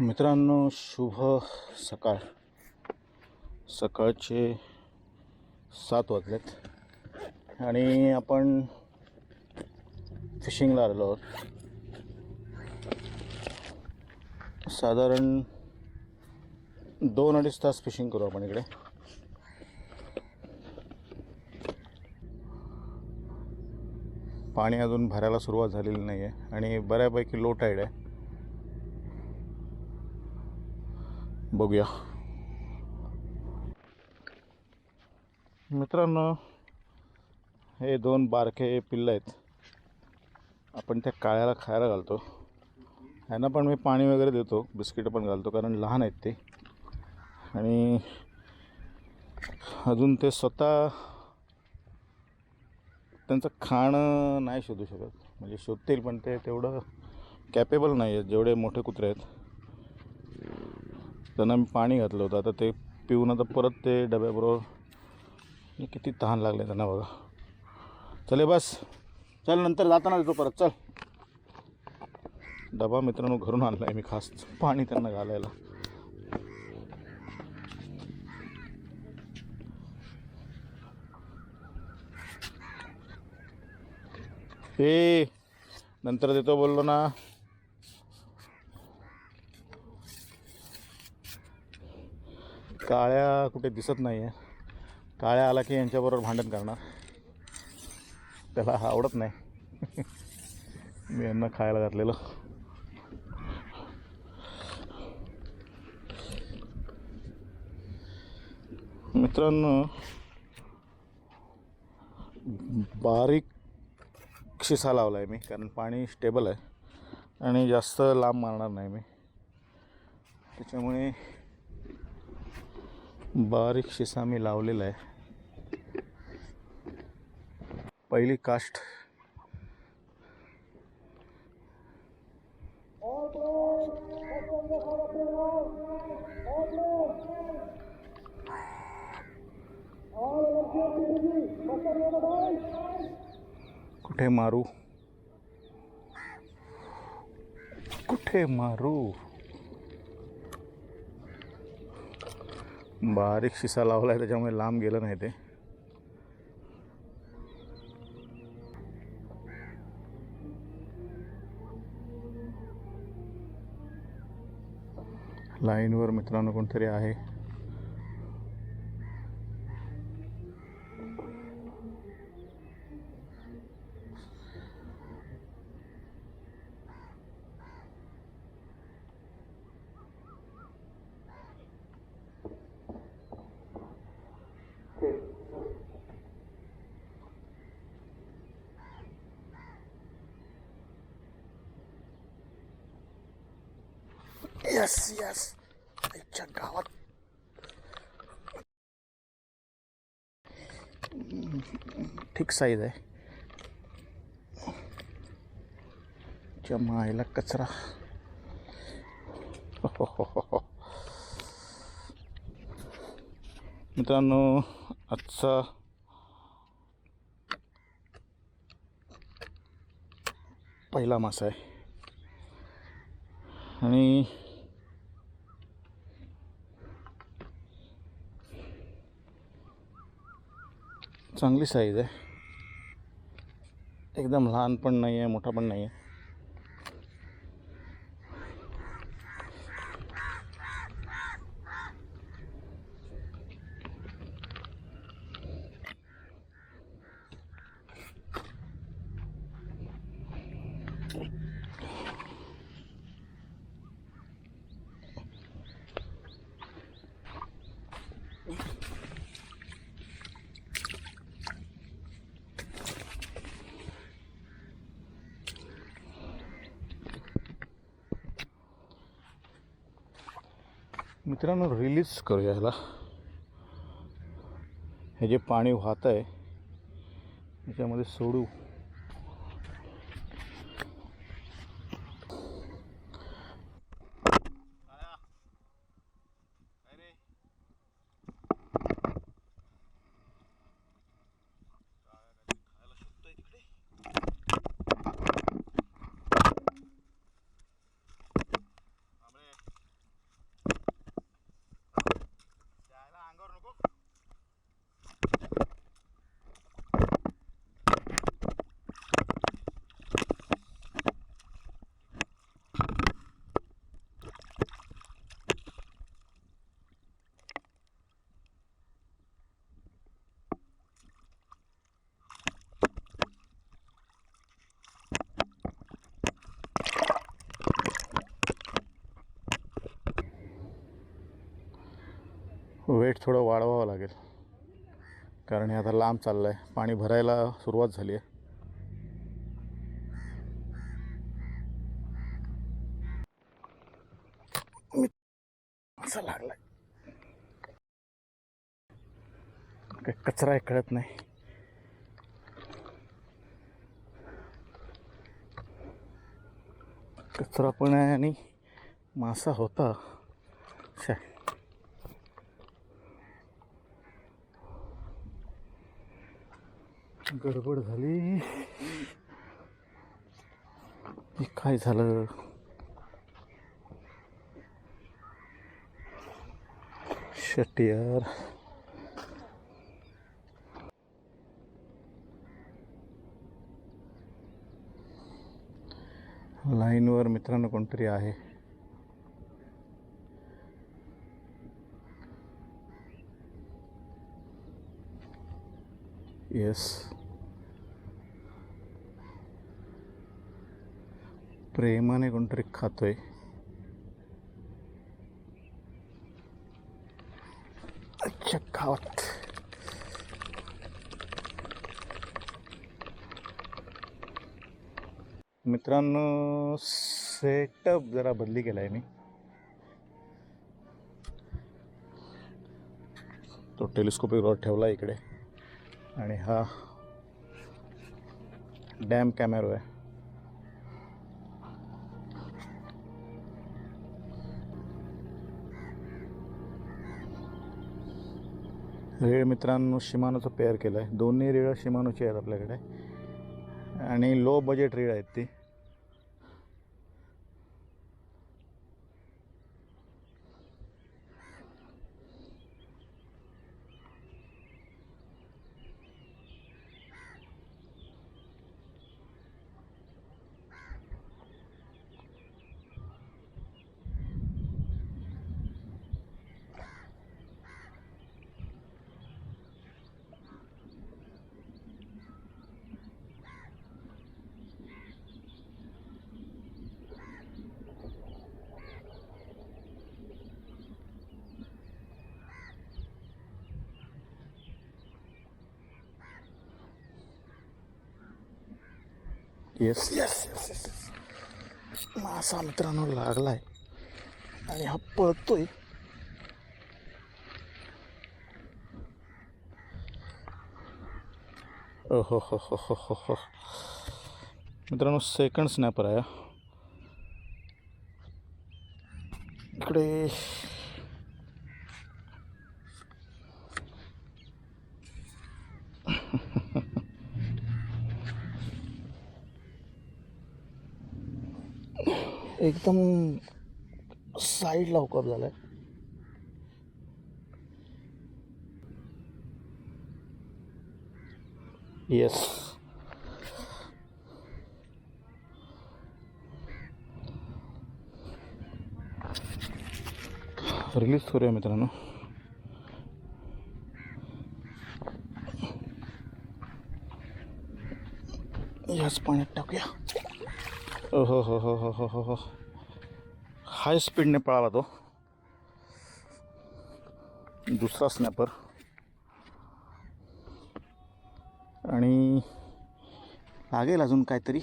मित्रांनो शुभ सकाळ. सकाळचे सात वाजलेत. आणि आपण फिशिंगला आलेलो आहोत. साधारण दोन अडीच तास फिशिंग करू आपण इकडे. पाणी अजून भरायला सुरुवात झालेली नाही आहे आणि बऱ्यापैकी लो टाईड आहे. बघूया. मित्रांनो हे दोन बारके पिल्लं आहेत. आपण त्या काळ्याला खायला घालतो. ह्यांना पण मी पाणी वगैरे देतो बिस्किटं पण घालतो कारण लहान आहेत ते. आणि अजून ते स्वतः त्यांचं खाणं नाही शोधू शकत. म्हणजे शोधतील पण ते तेवढं कॅपेबल नाही आहेत जेवढे मोठे कुत्रे आहेत. त्यांना मी पाणी घातलं होतं. आता ते पिऊन आता परत ते डब्याबरोबर किती तहान लागले त्यांना बघा. चले बस. चल नंतर जाताना देतो परत. चल. डबा मित्रांनो घरून आणला आहे मी खास. पाणी त्यांना घालायला. हे नंतर देतो बोललो ना. काळ्या कुठे दिसत नाही आहे काळ्या आला की यांच्याबरोबर भांडण करणार. त्याला आवडत नाही. मी यांना खायला घातलेलं. मित्रांनो बारीक शिसा लावला आहे मी कारण पाणी स्टेबल आहे. आणि जास्त लांब मारणार नाही मी. त्याच्यामुळे बारीक शिसा मी लावलेला आहे. पहिली कास्ट. कुठे मारू? कुठे मारू? बारीक शिसा लावला आहे त्याच्यामुळे लांब गेलं नाही ते. लाईनवर मित्रांनो कोणतरी आहे. येस येस आईच्या गावात ठीक साईज आहे जमायला कचरा मित्रांनो आजचा पहिला मासा आहे आणि चांगली साईज आहे. एकदम लहान पण नाही आहे मोठा पण नाही आहे मित्रांनो रिलीज करूया ह्याला. हे जे पाणी वाहत आहे त्याच्यामध्ये सोडू. थोडं वाढवावं लागेल. कारण हे आता लांब चाललं आहे पाणी भरायला सुरुवात झाली आहे असं लागलाय. काय कचरा कळत नाही. कचरा पण आहे आणि मासा होता. शा. गडबड झाली. काय झालं? शटियार लाईनवर मित्रांनो कोणतरी आहे. येस प्रेमाने कोणतरी खातोय. अच्छा खावत मित्रांनो सेटअप जरा बदली केला आहे मी. तो टेलिस्कोपिक रॉड ठेवला आहे इकडे. आणि हा डॅम कॅमेरो आहे. रेळ मित्रांनो शिमानोचं पेअर केलं आहे दोन्ही रेळं शिमानोची आहेत आपल्याकडे. आणि लो बजेट रेळ आहेत ती. येस येस येस येस मासा मित्रांनो लागलाय. आणि हा पळतोय. ओहो हो हो हो हो हो मित्रांनो सेकंड स्नॅपर आहे इकडे एकदम साईडला हुकअप झालाय. येस रिलीज करूया मित्रांनो. याच पाण्यात टाकूया. हो हो हो हो हो हो. हो हाय स्पीडने पळाला तो. दुसरा स्नॅपर आणि लागेल अजून काहीतरी.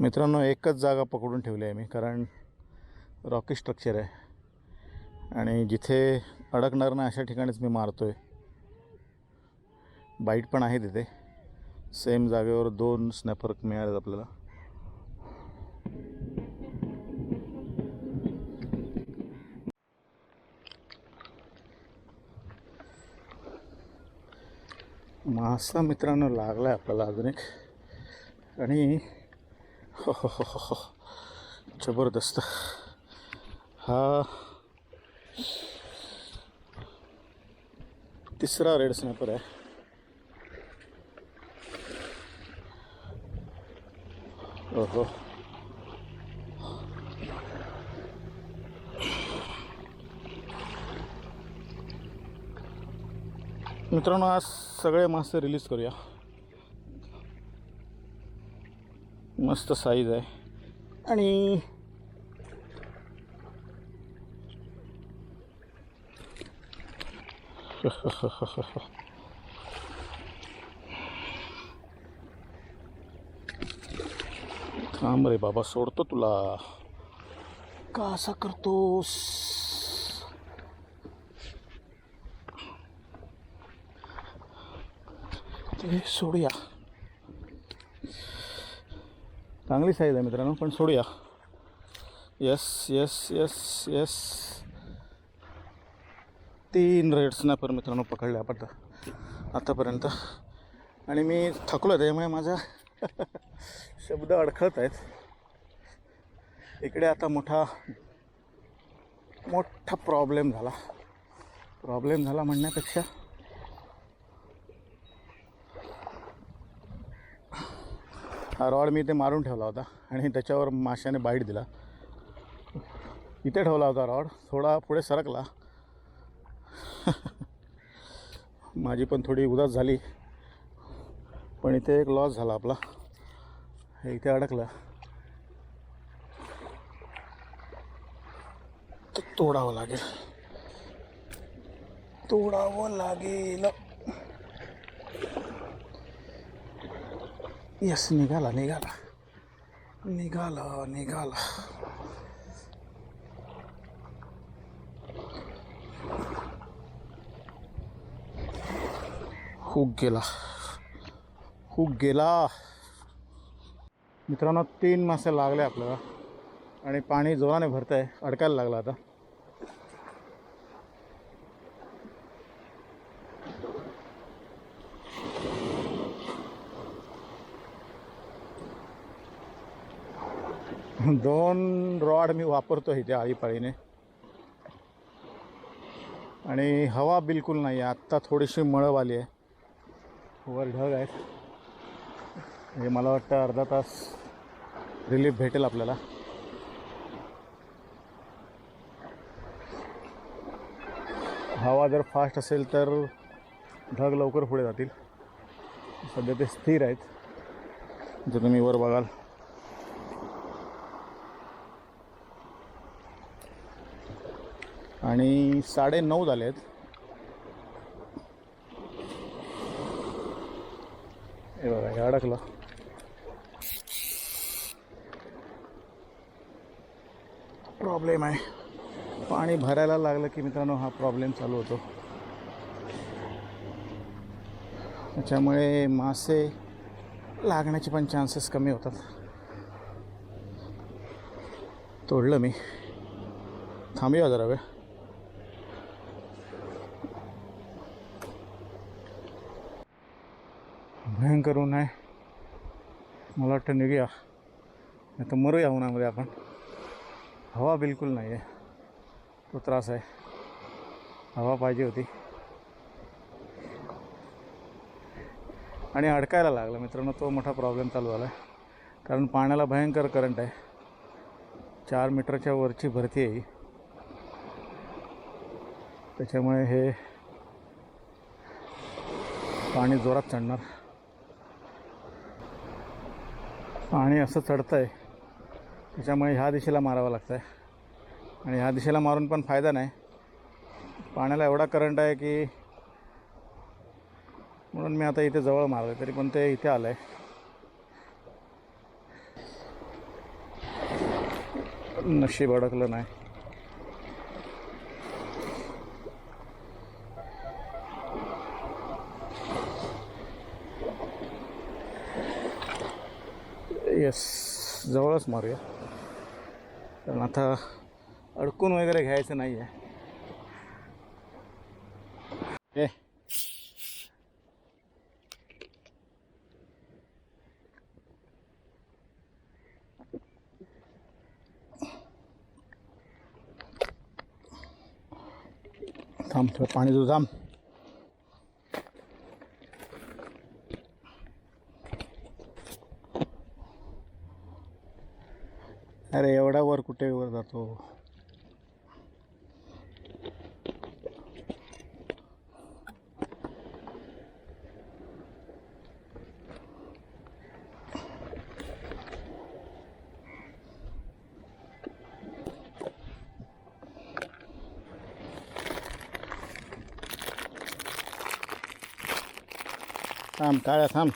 मित्रांनो एकच जागा पकडून ठेवली आहे मी कारण रॉकी स्ट्रक्चर आहे. आणि जिथे अडकणार नाही अशा ठिकाणीच मी मारतो आहे बाईट पण आहे तिथे सेम जागेवर दोन स्नॅपर मिळालेत आपल्याला. मासा मित्रांनो लागला आहे आपल्याला अजून एक. आणि हो हो हो हो. हो. जबरदस्त. हा. तिसरा रेड स्नॅपर आहे. ओहो. मित्रांनो आज सगळे मासे रिलीज करूया. मस्त साईज आहे. आणि थांब रे बाबा सोडतो तुला. का असा करतोस? ते सोडूया. चांगली साईज आहे मित्रांनो पण सोडूया. येस येस येस येस तीन रेड स्नॅपर मित्रांनो पकडले आपण आतापर्यंत. आणि मी थकलो आहे त्यामुळे माझा शब्द अडखळत आहेत. इकडे आता मोठा मोठा प्रॉब्लेम झाला. प्रॉब्लेम झाला म्हणण्यापेक्षा हा रॉड मी इथे मारून ठेवला होता आणि त्याच्यावर माशाने बाईट दिला. इथे ठेवला होता रॉड थोडा पुढे सरकला. माझी पण थोडी उदास झाली. पण इथे एक लॉस झाला आपला. इथे अडकला. तर तोडावं लागेल. तोडावं लागेल. यस निघाला निघाला. निघाला निघाला. हुक गेला. हुक गेला. मित्रांनो तीन मासे लागले आपल्याला. आणि पाणी जोराने भरत आहे अडकायला लागलं आता. दोन रॉड मी वापरतो इथे आळीपाळीने आणि हवा बिलकुल नाही आहे आत्ता थोडीशी मळब आली आहे. वर ढग आहेत. हे मला वाटतं अर्धा तास रिलीफ भेटेल आपल्याला. हवा जर फास्ट असेल तर ढग लवकर पुढे जातील. सध्या ते स्थिर आहेत. जर तुम्ही वर बघाल. आणि साडे नऊ झाले आहेत हे बघा हे अडकला प्रॉब्लेम आहे. पाणी भरायला लागलं की मित्रांनो हा प्रॉब्लेम चालू होतो. त्याच्यामुळे मासे लागण्याचे पण चान्सेस कमी होतात. तोडलं मी. थांबूया जरा वेळ. भयंकर ऊन आहे. मला वाटतं निघूया. नाही तर मरूया उन्हामध्ये आपण. हवा बिलकुल नाही आहे तो त्रास आहे. हवा पाहिजे होती. आणि अडकायला लागला. मित्रांनो तो मोठा प्रॉब्लेम चालू झाला आहे कारण पाण्याला भयंकर करंट आहे. चार मीटरच्या वरची भरती आहे त्याच्यामुळे हे पाणी जोरात चढणार. पाणी असं चढतं आहे त्याच्यामुळे ह्या दिशेला मारावं लागतं आहे आणि ह्या दिशेला मारून पण फायदा नाही. पाण्याला एवढा करंट आहे की म्हणून मी आता इथे जवळ मारलं तरी पण ते इथे आलं आहे नशीब अडकलं नाही. येस जवळच मारूया. कारण आता अडकून वगैरे घ्यायचं नाही आहे ए. थांब थोडं पाणी जो थांब. だと、थांब टाळ्या थांब